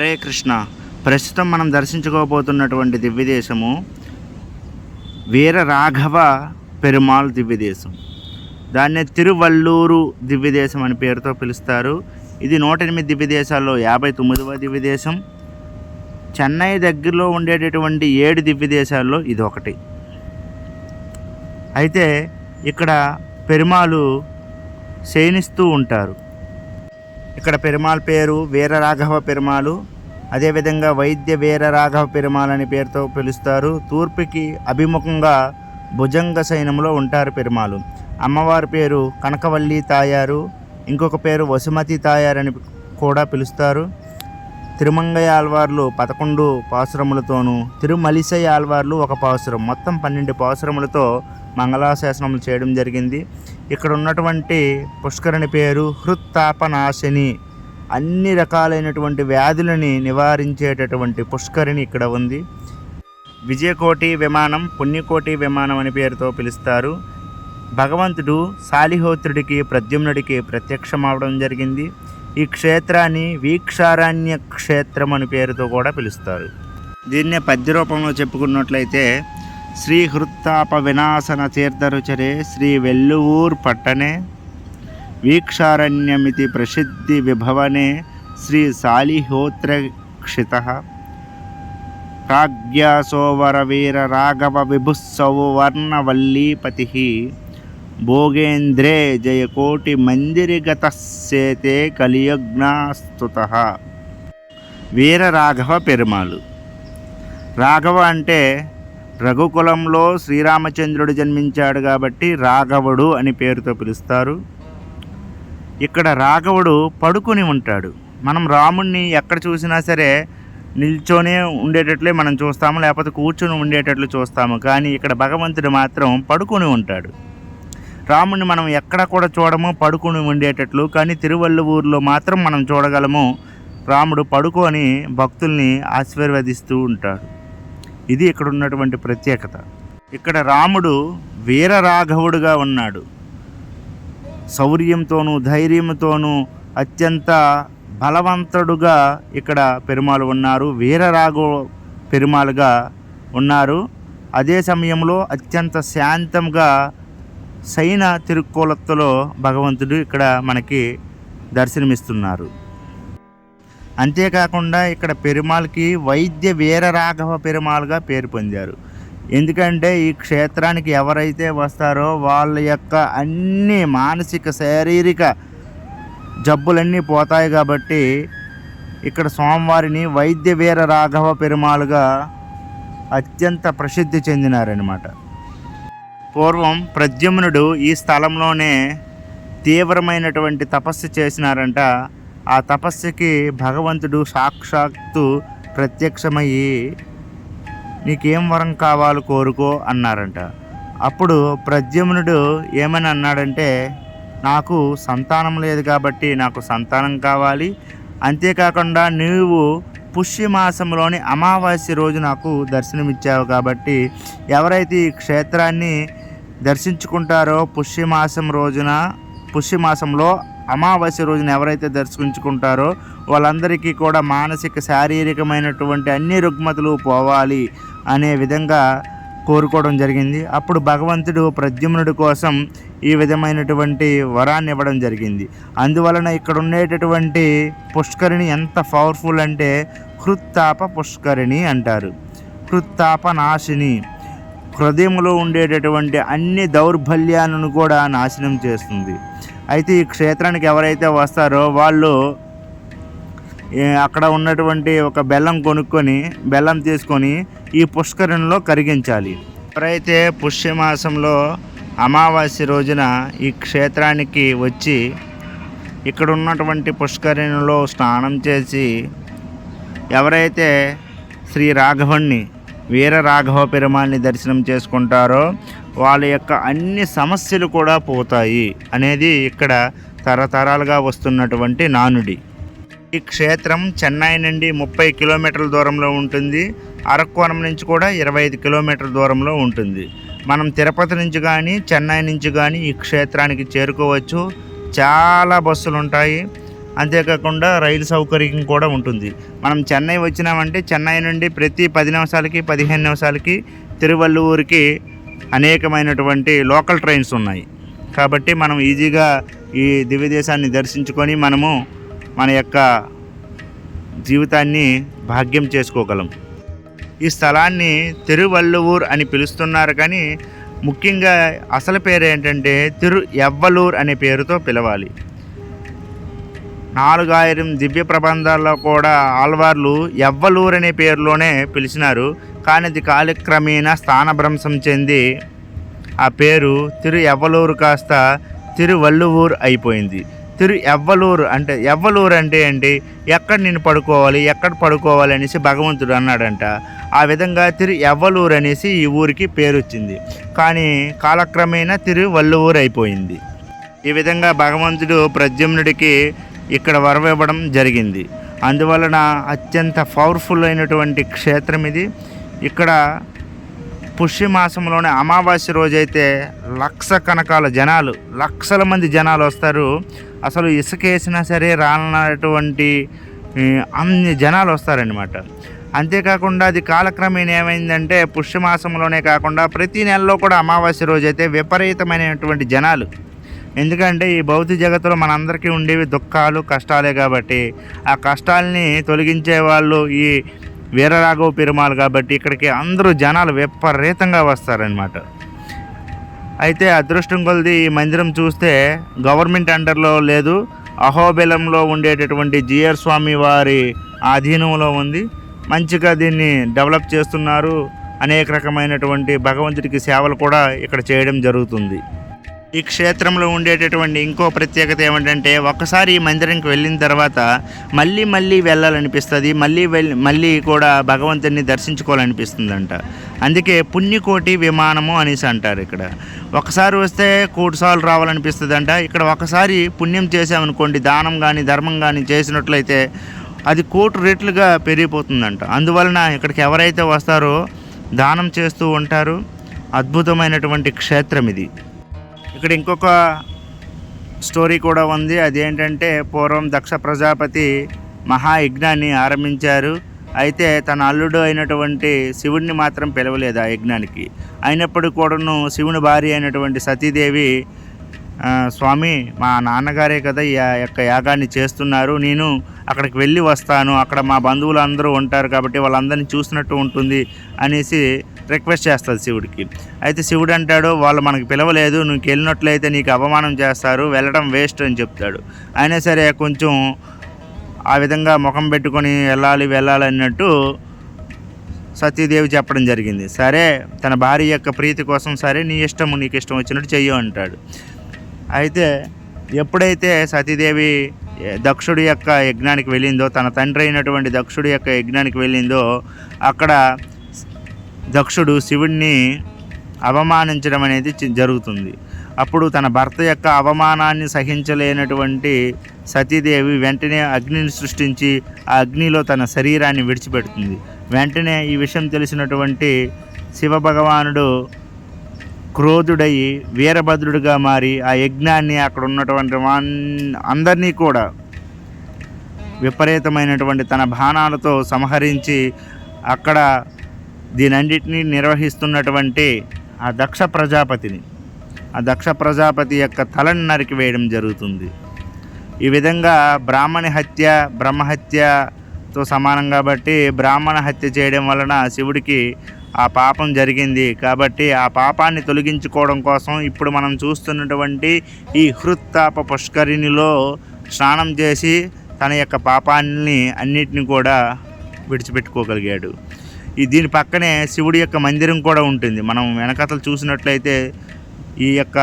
హరే కృష్ణ. ప్రస్తుతం మనం దర్శించుకోబోతున్నటువంటి దివ్యదేశము వీర రాఘవ పెరుమాళ్ దివ్యదేశం. దాన్నే తిరువల్లూరు దివ్యదేశం అని పేరుతో పిలుస్తారు. ఇది నూట ఎనిమిది దివ్యదేశాల్లో యాభై తొమ్మిదవ దివ్యదేశం. చెన్నై దగ్గరలో ఉండేటటువంటి ఏడు దివ్యదేశాల్లో ఇది ఒకటి. అయితే ఇక్కడ పెరుమాలు శయనిస్తూ ఉంటారు. ఇక్కడ పెరుమాళ్ పేరు వీరరాఘవ పెరుమాలు అదేవిధంగా వైద్య వీరరాఘవ పెరుమాళ్ అనే పేరుతో పిలుస్తారు. తూర్పుకి అభిముఖంగా భుజంగ సైన్యంలో ఉంటారు పెరుమాలు అమ్మవారి పేరు కనకవల్లి తాయారు ఇంకొక పేరు వసుమతి తాయారు అని కూడా పిలుస్తారు. తిరుమంగయ్య ఆల్వార్లు పదకొండు పాసురములతోనూ తిరుమలిసై ఆల్వార్లు ఒక పాసురం మొత్తం పన్నెండు పాసురములతో మంగళాశాసనములు చేయడం జరిగింది. ఇక్కడ ఉన్నటువంటి పుష్కరిణి పేరు హృత్తాపనాశిని. అన్ని రకాలైనటువంటి వ్యాధులని నివారించేటటువంటి పుష్కరిణి ఇక్కడ ఉంది. విజయకోటి విమానం పుణ్యకోటి విమానం అని పేరుతో పిలుస్తారు. భగవంతుడు సాలిహోత్రుడికి ప్రద్యుమ్నుడికి ప్రత్యక్షమవడం జరిగింది. ఈ క్షేత్రాన్ని వీక్షారణ్య క్షేత్రం అని పేరుతో కూడా పిలుస్తారు. దీన్నే పద్య రూపంలో చెప్పుకున్నట్లయితే శ్రీ హృత్తాప వినాశన తీర్థరుచరే శ్రీ వెల్లువూర్ పట్టణే వీక్షారణ్యమితి ప్రసిద్ధి విభవనే శ్రీ సాలిహోత్రక్షిత క్షిత వీర రాఘవ విభుత్సవ వర్ణవల్లీపతి భోగేంద్రే జయకోటి మందిరిగత సేతే కలియజ్ఞాస్తుత. వీర రాఘవ పెరుమాలు రాఘవ అంటే రఘుకులంలో శ్రీరామచంద్రుడు జన్మించాడు కాబట్టి రాఘవుడు అని పేరుతో పిలుస్తారు. ఇక్కడ రాఘవుడు పడుకుని ఉంటాడు. మనం రాముణ్ణి ఎక్కడ చూసినా సరే నిల్చొనే ఉండేటట్లే మనం చూస్తాము లేకపోతే కూర్చొని ఉండేటట్లు చూస్తాము. కానీ ఇక్కడ భగవంతుడు మాత్రం పడుకొని ఉంటాడు. రాముడిని మనం ఎక్కడ కూడా చూడము పడుకొని ఉండేటట్లు. కానీ తిరువల్లువూరులో మాత్రం మనం చూడగలము రాముడు పడుకొని భక్తుల్ని ఆశీర్వదిస్తూ ఉంటాడు. ఇది ఇక్కడ ఉన్నటువంటి ప్రత్యేకత. ఇక్కడ రాముడు వీరరాఘవుడుగా ఉన్నాడు. శౌర్యంతోనూ ధైర్యంతోనూ అత్యంత బలవంతుడుగా ఇక్కడ పెరుమాలు ఉన్నారు. వీరరాఘవు పెరుమాలుగా ఉన్నారు. అదే సమయంలో అత్యంత శాంతంగా సైన తిరుక్కోలత్తలో భగవంతుడు ఇక్కడ మనకి దర్శనమిస్తున్నారు. అంతేకాకుండా ఇక్కడ పెరుమాల్కి వైద్య వీరరాఘవ పెరుమాల్గా పేరు పొందారు. ఎందుకంటే ఈ క్షేత్రానికి ఎవరైతే వస్తారో వాళ్ళ యొక్క అన్ని మానసిక శారీరక జబ్బులన్నీ పోతాయి కాబట్టి ఇక్కడ స్వామివారిని వైద్య వీర రాఘవ పెరుమాలుగా అత్యంత ప్రసిద్ధి చెందినారనమాట పూర్వం ప్రద్యుమ్నుడు ఈ స్థలంలోనే తీవ్రమైనటువంటి తపస్సు చేసినారంట. ఆ తపస్సుకి భగవంతుడు సాక్షాత్తు ప్రత్యక్షమయ్యి నీకేం వరం కావాలో కోరుకో అన్నారంట. అప్పుడు ప్రద్యుమ్నుడు ఏమని అన్నాడంటే నాకు సంతానం లేదు కాబట్టి నాకు సంతానం కావాలి. అంతేకాకుండా నీవు పుష్యమాసంలోని అమావాస్య రోజు నాకు దర్శనమిచ్చావు కాబట్టి ఎవరైతే ఈ క్షేత్రాన్ని దర్శించుకుంటారో పుష్యమాసం రోజున పుష్యమాసంలో అమావాస్య రోజున ఎవరైతే దర్శించుకుంటారో వాళ్ళందరికీ కూడా మానసిక శారీరకమైనటువంటి అన్ని రుగ్మతులు పోవాలి అనే విధంగా కోరుకోవడం జరిగింది. అప్పుడు భగవంతుడు ప్రద్యుమ్నుడి కోసం ఈ విధమైనటువంటి వరాన్ని ఇవ్వడం జరిగింది. అందువలన ఇక్కడ ఉండేటటువంటి పుష్కరిణి ఎంత పవర్ఫుల్ అంటే హృత్తాప పుష్కరిణి అంటారు. హృత్తాప నాశిని. హృదయంలో ఉండేటటువంటి అన్ని దౌర్బల్యాలను కూడా నాశనం చేస్తుంది. అయితే ఈ క్షేత్రానికి ఎవరైతే వస్తారో వాళ్ళు అక్కడ ఉన్నటువంటి ఒక బెల్లం కొనుక్కొని బెల్లం తీసుకొని ఈ పుష్కరిణిలో కరిగించాలి. ఎవరైతే పుష్యమాసంలో అమావాస్య రోజున ఈ క్షేత్రానికి వచ్చి ఇక్కడ ఉన్నటువంటి పుష్కరిణిలో స్నానం చేసి ఎవరైతే శ్రీ రాఘవణ్ణి వీర రాఘవ పెరుమాల్ని దర్శనం చేసుకుంటారో వాళ్ళ యొక్క అన్ని సమస్యలు కూడా పోతాయి అనేది ఇక్కడ తరతరాలుగా వస్తున్నటువంటి నానుడి. ఈ క్షేత్రం చెన్నై నుండి ముప్పై కిలోమీటర్ల దూరంలో ఉంటుంది. అరక్కోణం నుంచి కూడా ఇరవై ఐదు కిలోమీటర్ల దూరంలో ఉంటుంది. మనం తిరుపతి నుంచి కానీ చెన్నై నుంచి కానీ ఈ క్షేత్రానికి చేరుకోవచ్చు. చాలా బస్సులు ఉంటాయి అంతేకాకుండా రైలు సౌకర్యం కూడా ఉంటుంది. మనం చెన్నై వచ్చినామంటే చెన్నై నుండి ప్రతి పది నిమిషాలకి పదిహేను నిమిషాలకి తిరువల్లూరుకి అనేకమైనటువంటి లోకల్ ట్రైన్స్ ఉన్నాయి. కాబట్టి మనం ఈజీగా ఈ దివ్య దేశాన్ని దర్శించుకొని మనము మన యొక్క జీవితాన్ని భాగ్యం చేసుకోగలం. ఈ స్థలాన్ని తిరువల్లువూర్ అని పిలుస్తున్నారు కానీ ముఖ్యంగా అసలు పేరు ఏంటంటే తిరు ఎవ్వలూర్ అనే పేరుతో పిలవాలి. నాలుగాయిరం దివ్య ప్రబంధాల్లో కూడా ఆల్వార్లు ఎవ్వలూరనే అనే పేరులోనే పిలిచినారు. కానీ అది కాలక్రమేణా స్థానభ్రంశం చెంది ఆ పేరు తిరు ఎవ్వలూరు కాస్త తిరువల్లువూరు అయిపోయింది. తిరు ఎవ్వలూరు అంటే ఎవ్వలూరు అంటే ఏంటి? ఎక్కడ నేను పడుకోవాలి ఎక్కడ పడుకోవాలి అనేసి భగవంతుడు అన్నాడంట. ఆ విధంగా తిరు ఎవ్వలూరు అనేసి ఈ ఊరికి పేరు వచ్చింది. కానీ కాలక్రమేణా తిరు వల్లువూరు అయిపోయింది. ఈ విధంగా భగవంతుడు ప్రద్యుమ్నుడికి ఇక్కడ వరవివ్వడం జరిగింది. అందువలన అత్యంత పవర్ఫుల్ అయినటువంటి క్షేత్రం ఇది. ఇక్కడ పుష్యమాసంలోనే అమావాస్య రోజైతే లక్ష కనకాల జనాలు లక్షల మంది జనాలు వస్తారు. అసలు ఇసుకేసినా సరే రానటువంటి అన్ని జనాలు వస్తారనమాట అంతేకాకుండా అది కాలక్రమేణ ఏమైందంటే పుష్యమాసంలోనే కాకుండా ప్రతి నెలలో కూడా అమావాస్య రోజైతే విపరీతమైనటువంటి జనాలు ఎందుకంటే ఈ భౌతిక జగత్తులో మనందరికీ ఉండేవి దుఃఖాలు కష్టాలే కాబట్టి ఆ కష్టాలని తొలగించే వాళ్ళు ఈ వీరరాఘవ పెరుమాలు కాబట్టి ఇక్కడికి అందరూ జనాలు విపరీతంగా వస్తారనమాట అయితే అదృష్టం కొలది ఈ మందిరం చూస్తే గవర్నమెంట్ అండర్లో లేదు. అహోబిలంలో ఉండేటటువంటి జిఆర్ స్వామి వారి ఆధీనంలో ఉంది. మంచిగా దీన్ని డెవలప్ చేస్తున్నారు. అనేక రకమైనటువంటి భగవంతుడికి సేవలు కూడా ఇక్కడ చేయడం జరుగుతుంది. ఈ క్షేత్రంలో ఉండేటటువంటి ఇంకో ప్రత్యేకత ఏమిటంటే ఒక్కసారి ఈ మందిరంకి వెళ్ళిన తర్వాత మళ్ళీ మళ్ళీ వెళ్ళాలనిపిస్తుంది మళ్ళీ వెళ్ళి మళ్ళీ కూడా భగవంతుడిని దర్శించుకోవాలనిపిస్తుందంట. అందుకే పుణ్యకోటి విమానము అనేసి అంటారు ఇక్కడ. ఒకసారి వస్తే కూడుసార్లు రావాలనిపిస్తుంది అంట ఇక్కడ ఒకసారి పుణ్యం చేసామనుకోండి దానం కానీ ధర్మం కానీ చేసినట్లయితే అది కోటి రెట్లుగా పెరిగిపోతుందంట. అందువలన ఇక్కడికి ఎవరైతే వస్తారో దానం చేస్తూ ఉంటారు. అద్భుతమైనటువంటి క్షేత్రం ఇది. ఇక్కడ ఇంకొక స్టోరీ కూడా ఉంది. అదేంటంటే పూర్వం దక్ష ప్రజాపతి మహాయజ్ఞాన్ని ఆరంభించారు. అయితే తన అల్లుడు అయినటువంటి శివుడిని మాత్రం పిలవలేదు ఆ యజ్ఞానికి. అయినప్పుడు కూడాను శివుని భార్య అయినటువంటి సతీదేవి స్వామి మా నాన్నగారే కదా ఈ యా- యొక్క యాగాన్ని చేస్తున్నారు. నేను అక్కడికి వెళ్ళి వస్తాను. అక్కడ మా బంధువులు అందరూ ఉంటారు కాబట్టి వాళ్ళందరినీ చూసినట్టు ఉంటుంది అనేసి రిక్వెస్ట్ చేస్తుంది శివుడికి. అయితే శివుడు అంటాడు వాళ్ళు మనకి పిలవలేదు నువ్వు వెళ్ళినట్లయితే నీకు అవమానం చేస్తారు వెళ్ళడం వేస్ట్ అని చెప్తాడు. అయినా సరే కొంచెం ఆ విధంగా ముఖం పెట్టుకొని వెళ్ళాలి వెళ్ళాలి అన్నట్టు సతీదేవి చెప్పడం జరిగింది. సరే తన భార్య యొక్క ప్రీతి కోసం సరే నీ ఇష్టము నీకు ఇష్టం వచ్చినట్టు చెయ్యు అంటాడు. అయితే ఎప్పుడైతే సతీదేవి దక్షుడి యొక్క యజ్ఞానికి వెళ్ళిందో తన తండ్రి అయినటువంటి దక్షుడి యొక్క యజ్ఞానికి వెళ్ళిందో అక్కడ దక్షుడు శివుణ్ణి అవమానించడం అనేది జరుగుతుంది. అప్పుడు తన భర్త యొక్క అవమానాన్ని సహించలేనటువంటి సతీదేవి వెంటనే అగ్నిని సృష్టించి ఆ అగ్నిలో తన శరీరాన్ని విడిచిపెడుతుంది. వెంటనే ఈ విషయం తెలిసినటువంటి శివభగవానుడు క్రోధుడయి వీరభద్రుడిగా మారి ఆ యజ్ఞాన్ని అక్కడ ఉన్నటువంటి వాన్ అందరినీ కూడా విపరీతమైనటువంటి తన బాణాలతో సంహరించి అక్కడ దీనన్నిటినీ నిర్వహిస్తున్నటువంటి ఆ దక్ష ప్రజాపతిని. ఆ దక్ష ప్రజాపతి యొక్క తలని నరికి వేయడం జరుగుతుంది. ఈ విధంగా బ్రాహ్మణి హత్య బ్రహ్మహత్యతో సమానం కాబట్టి బ్రాహ్మణ హత్య చేయడం వలన శివుడికి ఆ పాపం జరిగింది. కాబట్టి ఆ పాపాన్ని తొలగించుకోవడం కోసం ఇప్పుడు మనం చూస్తున్నటువంటి ఈ హృత్తాప పుష్కరిణిలో స్నానం చేసి తన యొక్క పాపాన్ని అన్నిటిని కూడా విడిచిపెట్టుకోగలిగాడు. ఈ దీని పక్కనే శివుడి యొక్క మందిరం కూడా ఉంటుంది. మనం వెనకతలు చూసినట్లయితే ఈ యొక్క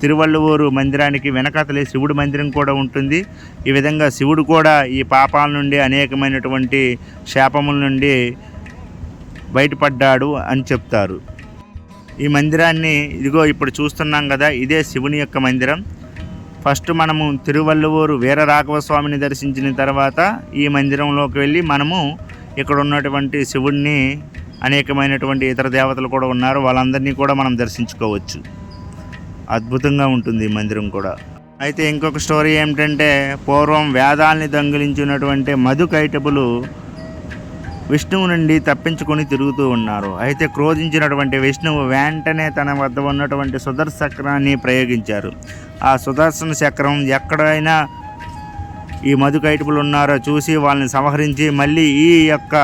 తిరువల్లువూరు మందిరానికి వెనకతలే శివుడి మందిరం కూడా ఉంటుంది. ఈ విధంగా శివుడు కూడా ఈ పాపాల నుండి అనేకమైనటువంటి శాపముల నుండి బయటపడ్డాడు అని చెప్తారు. ఈ మందిరాన్ని ఇదిగో ఇప్పుడు చూస్తున్నాం కదా ఇదే శివుని యొక్క మందిరం. ఫస్ట్ మనము తిరువల్లువూరు వీరరాఘవ స్వామిని దర్శించిన తర్వాత ఈ మందిరంలోకి వెళ్ళి మనము ఇక్కడ ఉన్నటువంటి శివుడిని అనేకమైనటువంటి ఇతర దేవతలు కూడా ఉన్నారు. వాళ్ళందరినీ కూడా మనం దర్శించుకోవచ్చు. అద్భుతంగా ఉంటుంది ఈ మందిరం కూడా. అయితే ఇంకొక స్టోరీ ఏమిటంటే పూర్వం వేదాల్ని దొంగిలించినటువంటి మధు కైటబులు విష్ణువు నుండి తప్పించుకొని తిరుగుతూ ఉన్నారు. అయితే క్రోధించినటువంటి విష్ణువు వెంటనే తన వద్ద ఉన్నటువంటి సుదర్శన చక్రాన్ని ప్రయోగించారు. ఆ సుదర్శన చక్రం ఎక్కడైనా ఈ మధుకైటుపులు ఉన్నారో చూసి వాళ్ళని సంహరించి మళ్ళీ ఈ యొక్క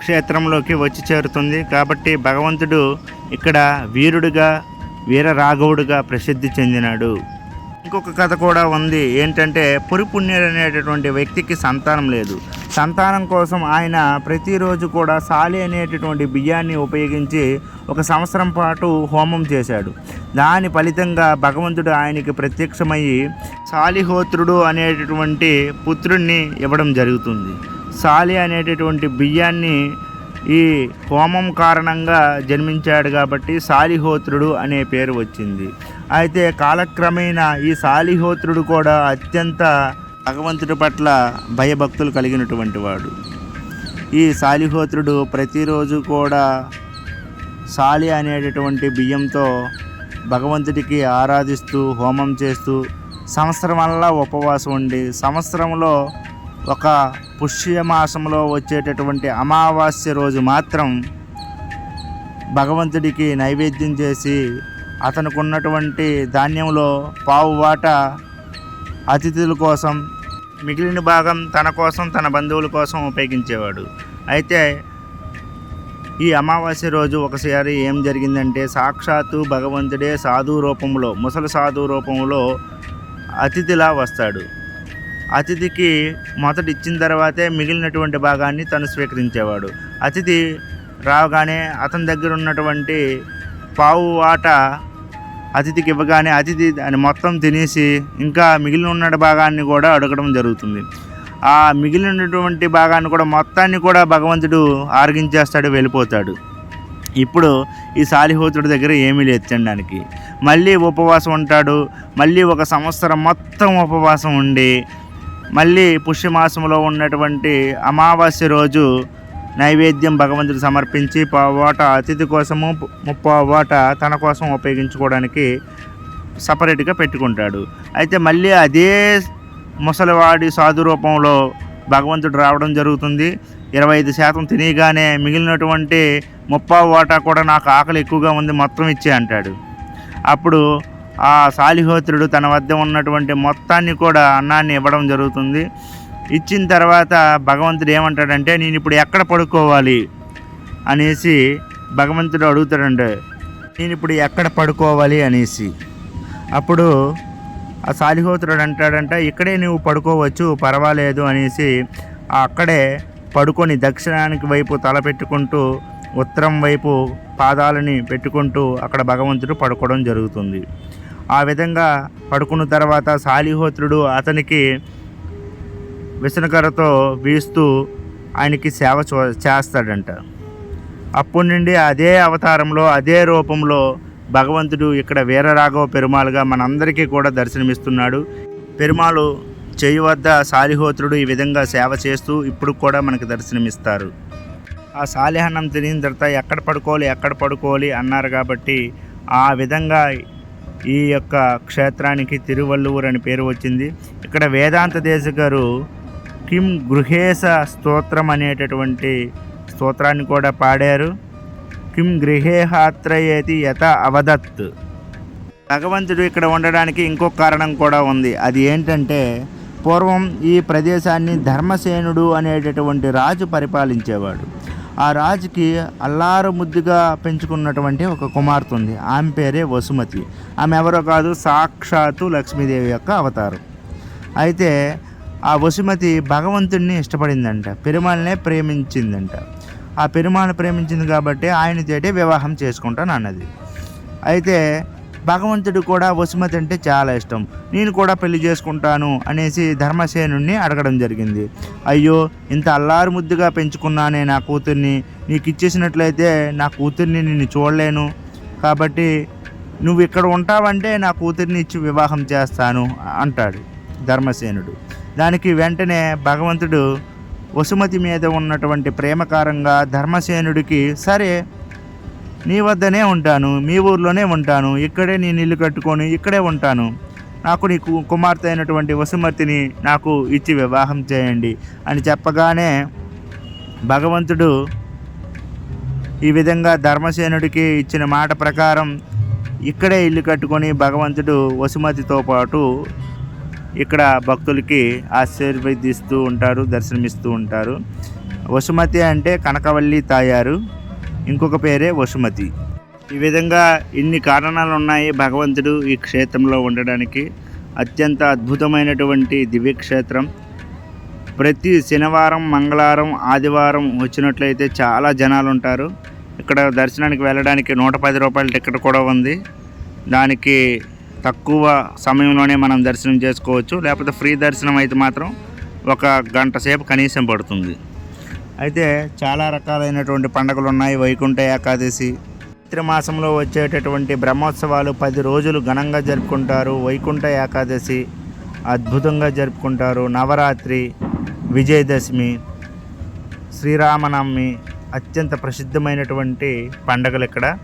క్షేత్రంలోకి వచ్చి చేరుతుంది. కాబట్టి భగవంతుడు ఇక్కడ వీరుడుగా వీరరాఘవుడుగా ప్రసిద్ధి చెందినాడు. ఇంకొక కథ కూడా ఉంది. ఏంటంటే పురిపుణ్యుడు అనేటటువంటి వ్యక్తికి సంతానం లేదు. సంతానం కోసం ఆయన ప్రతిరోజు కూడా సాలి అనేటటువంటి బియ్యాన్ని ఉపయోగించి ఒక సంవత్సరం పాటు హోమం చేశాడు. దాని ఫలితంగా భగవంతుడు ఆయనకి ప్రత్యక్షమయ్యి సాలిహోత్రుడు అనేటటువంటి పుత్రుణ్ణి ఇవ్వడం జరుగుతుంది. సాలి అనేటటువంటి బియ్యాన్ని ఈ హోమం కారణంగా జన్మించాడు కాబట్టి సాలిహోత్రుడు అనే పేరు వచ్చింది. అయితే కాలక్రమేణా ఈ సాలిహోత్రుడు కూడా అత్యంత భగవంతుడి పట్ల భయభక్తులు కలిగినటువంటి వాడు. ఈ సాలిహోత్రుడు ప్రతిరోజు కూడా సాలి అనేటటువంటి బియ్యంతో భగవంతుడికి ఆరాధిస్తూ హోమం చేస్తూ సంవత్సరం వల్ల ఉపవాసం ఉండి సంవత్సరంలో ఒక పుష్యమాసంలో వచ్చేటటువంటి అమావాస్య రోజు మాత్రం భగవంతుడికి నైవేద్యం చేసి అతనికి ఉన్నటువంటి ధాన్యంలో పావు వాట అతిథుల కోసం మిగిలిన భాగం తన కోసం తన బంధువుల కోసం ఉపయోగించేవాడు. అయితే ఈ అమావాస్య రోజు ఒకసారి ఏం జరిగిందంటే సాక్షాత్తు భగవంతుడే సాధు రూపంలో ముసలి సాధు రూపంలో అతిథిలా వస్తాడు. అతిథికి మొదట ఇచ్చిన తర్వాతే మిగిలినటువంటి భాగాన్ని తను స్వీకరించేవాడు. అతిథి రాగానే అతని దగ్గర ఉన్నటువంటి పావు ఆట అతిథికి ఇవ్వగానే అతిథి దాన్ని మొత్తం తినేసి ఇంకా మిగిలిన ఉన్న భాగాన్ని కూడా అడగడం జరుగుతుంది. ఆ మిగిలినటువంటి భాగాన్ని కూడా మొత్తాన్ని కూడా భగవంతుడు ఆరగించేస్తాడు వెళ్ళిపోతాడు. ఇప్పుడు ఈ సాలిహోతుడి దగ్గర ఏమీ లేదు తినడానికి. మళ్ళీ ఉపవాసం ఉంటాడు మళ్ళీ ఒక సంవత్సరం మొత్తం ఉపవాసం ఉండి మళ్ళీ పుష్యమాసంలో ఉన్నటువంటి అమావాస్య రోజు నైవేద్యం భగవంతుడు సమర్పించి పావాట అతిథి కోసము ముప్పావాట తన కోసం ఉపయోగించుకోవడానికి సపరేట్గా పెట్టుకుంటాడు. అయితే మళ్ళీ అదే ముసలివాడి సాధు రూపంలో భగవంతుడు రావడం జరుగుతుంది. ఇరవై ఐదు శాతం తినేగానే మిగిలినటువంటి ముప్పావు వాటా కూడా నాకు ఆకలి ఎక్కువగా ఉంది మొత్తం ఇచ్చే అంటాడు. అప్పుడు ఆ సాలిహోత్రుడు తన వద్ద ఉన్నటువంటి మొత్తాన్ని కూడా అన్నాన్ని ఇవ్వడం జరుగుతుంది. ఇచ్చిన తర్వాత భగవంతుడు ఏమంటాడంటే నేను ఇప్పుడు ఎక్కడ పడుకోవాలి? అనేసి భగవంతుడు అడుగుతాడంటే నేను ఇప్పుడు ఎక్కడ పడుకోవాలి? అనేసి. అప్పుడు ఆ సాలిహోత్రుడు అంటాడంట ఇక్కడే నువ్వు పడుకోవచ్చు పర్వాలేదు అనేసి అక్కడే పడుకొని దక్షిణానికి వైపు తల పెట్టుకుంటూ ఉత్తరం వైపు పాదాలని పెట్టుకుంటూ అక్కడ భగవంతుడు పడుకోవడం జరుగుతుంది. ఆ విధంగా పడుకున్న తర్వాత సాలిహోత్రుడు అతనికి విసనకర్రతో వీస్తూ ఆయనకి సేవ చూ చేస్తాడంట. అప్పటి నుండి అదే అవతారంలో అదే రూపంలో భగవంతుడు ఇక్కడ వీరరాఘవ పెరుమాలుగా మనందరికీ కూడా దర్శనమిస్తున్నాడు. పెరుమాలు చేయి వద్ద సాలిహోత్రుడు ఈ విధంగా సేవ చేస్తూ ఇప్పుడు కూడా మనకు దర్శనమిస్తారు. ఆ సాలిహన్నం తినిన తర్వాత ఎక్కడ పడుకోవాలి ఎక్కడ పడుకోవాలి అన్నారు కాబట్టి ఆ విధంగా ఈ యొక్క క్షేత్రానికి తిరువల్లూరు అని పేరు వచ్చింది. ఇక్కడ వేదాంత దేశ గారు కిం గృహేశ స్తోత్రం అనేటటువంటి స్తోత్రాన్ని కూడా పాడారు. కిం గృహేహాత్రయేతి యత అవదత్. భగవంతుడు ఇక్కడ ఉండడానికి ఇంకొక కారణం కూడా ఉంది. అది ఏంటంటే పూర్వం ఈ ప్రదేశాన్ని ధర్మసేనుడు అనేటటువంటి రాజు పరిపాలించేవాడు. ఆ రాజుకి అల్లారు ముద్దుగా పెంచుకున్నటువంటి ఒక కుమార్తె ఉంది. ఆమె పేరే వసుమతి. ఆమె ఎవరో కాదు సాక్షాత్తు లక్ష్మీదేవి యొక్క అవతారం. అయితే ఆ వసుమతి భగవంతుడిని ఇష్టపడిందంట పెరుమాళ్ళనే ప్రేమించిందంట. ఆ పెరుమాళను ప్రేమించింది కాబట్టి ఆయన తోటే వివాహం చేసుకుంటాను అన్నది అయితే భగవంతుడు కూడా వసుమతి అంటే చాలా ఇష్టం. నేను కూడా పెళ్ళి చేసుకుంటాను అనేసి ధర్మసేనుణ్ణి అడగడం జరిగింది. అయ్యో ఇంత అల్లారు ముద్దుగా పెంచుకున్నానే నా కూతుర్ని. నీకు ఇచ్చేసినట్లయితే నా కూతుర్ని నేను చూడలేను. కాబట్టి నువ్వు ఇక్కడ ఉంటావంటే నా కూతుర్ని ఇచ్చి వివాహం చేస్తాను అంటాడు ధర్మసేనుడు. దానికి వెంటనే భగవంతుడు వసుమతి మీద ఉన్నటువంటి ప్రేమకారంగా ధర్మసేనుడికి సరే నీ వద్దనే ఉంటాను మీ ఊర్లోనే ఉంటాను ఇక్కడే నేను ఇల్లు కట్టుకొని ఇక్కడే ఉంటాను. నాకు నీ కు- కుమార్తె అయినటువంటి వసుమతిని నాకు ఇచ్చి వివాహం చేయండి అని చెప్పగానే భగవంతుడు ఈ విధంగా ధర్మసేనుడికి ఇచ్చిన మాట ప్రకారం ఇక్కడే ఇల్లు కట్టుకొని భగవంతుడు వసుమతితో పాటు ఇక్కడ భక్తులకి ఆశీర్వదిస్తూ ఉంటారు దర్శనమిస్తూ ఉంటారు. వసుమతి అంటే కనకవల్లి తాయారు. ఇంకొక పేరే వసుమతి. ఈ విధంగా ఇన్ని కారణాలు ఉన్నాయి భగవంతుడు ఈ క్షేత్రంలో ఉండడానికి. అత్యంత అద్భుతమైనటువంటి దివ్యక్షేత్రం. ప్రతి శనివారం మంగళవారం ఆదివారం వచ్చినట్లయితే చాలా జనాలు ఉంటారు ఇక్కడ దర్శనానికి వెళ్ళడానికి నూట పది రూపాయల టికెట్ కూడా ఉంది. దానికి తక్కువ సమయంలోనే మనం దర్శనం చేసుకోవచ్చు. లేకపోతే ఫ్రీ దర్శనం అయితే మాత్రం ఒక గంట సేపు కనీసం పడుతుంది. అయితే చాలా రకాలైనటువంటి పండుగలు ఉన్నాయి వైకుంఠ ఏకాదశి చైత్ర మాసంలో వచ్చేటటువంటి బ్రహ్మోత్సవాలు పది రోజులు ఘనంగా జరుపుకుంటారు. వైకుంఠ ఏకాదశి అద్భుతంగా జరుపుకుంటారు. నవరాత్రి విజయదశమి శ్రీరామనవమి అత్యంత ప్రసిద్ధమైనటువంటి పండగలు ఇక్కడ.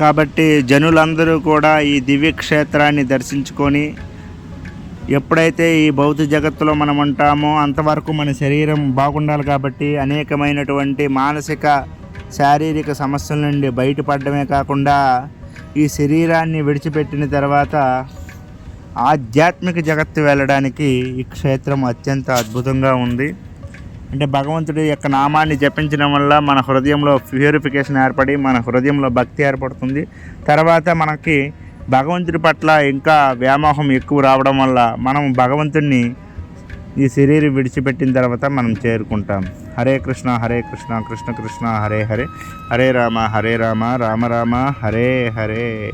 కాబట్టి జనులందరూ కూడా ఈ దివ్యక్షేత్రాన్ని దర్శించుకొని ఎప్పుడైతే ఈ భౌతిక జగత్తులో మనం ఉంటామో అంతవరకు మన శరీరం బాగుండాలి కాబట్టి అనేకమైనటువంటి మానసిక శారీరక సమస్యల నుండి బయటపడమే కాకుండా ఈ శరీరాన్ని విడిచిపెట్టిన తర్వాత ఆధ్యాత్మిక జగత్తు వెళ్ళడానికి ఈ క్షేత్రం అత్యంత అద్భుతంగా ఉంది. అంటే భగవంతుడి యొక్క నామాన్ని జపించడం వల్ల మన హృదయంలో ప్యూరిఫికేషన్ ఏర్పడి మన హృదయంలో భక్తి ఏర్పడుతుంది. తర్వాత మనకి భగవంతుడి పట్ల ఇంకా వ్యామోహం ఎక్కువ రావడం వల్ల మనం భగవంతుడిని ఈ శరీరం విడిచిపెట్టిన తర్వాత మనం చేరుకుంటాం. హరే కృష్ణ హరే కృష్ణ కృష్ణ కృష్ణ హరే హరే. హరే రామ హరే రామ రామ రామ హరే హరే.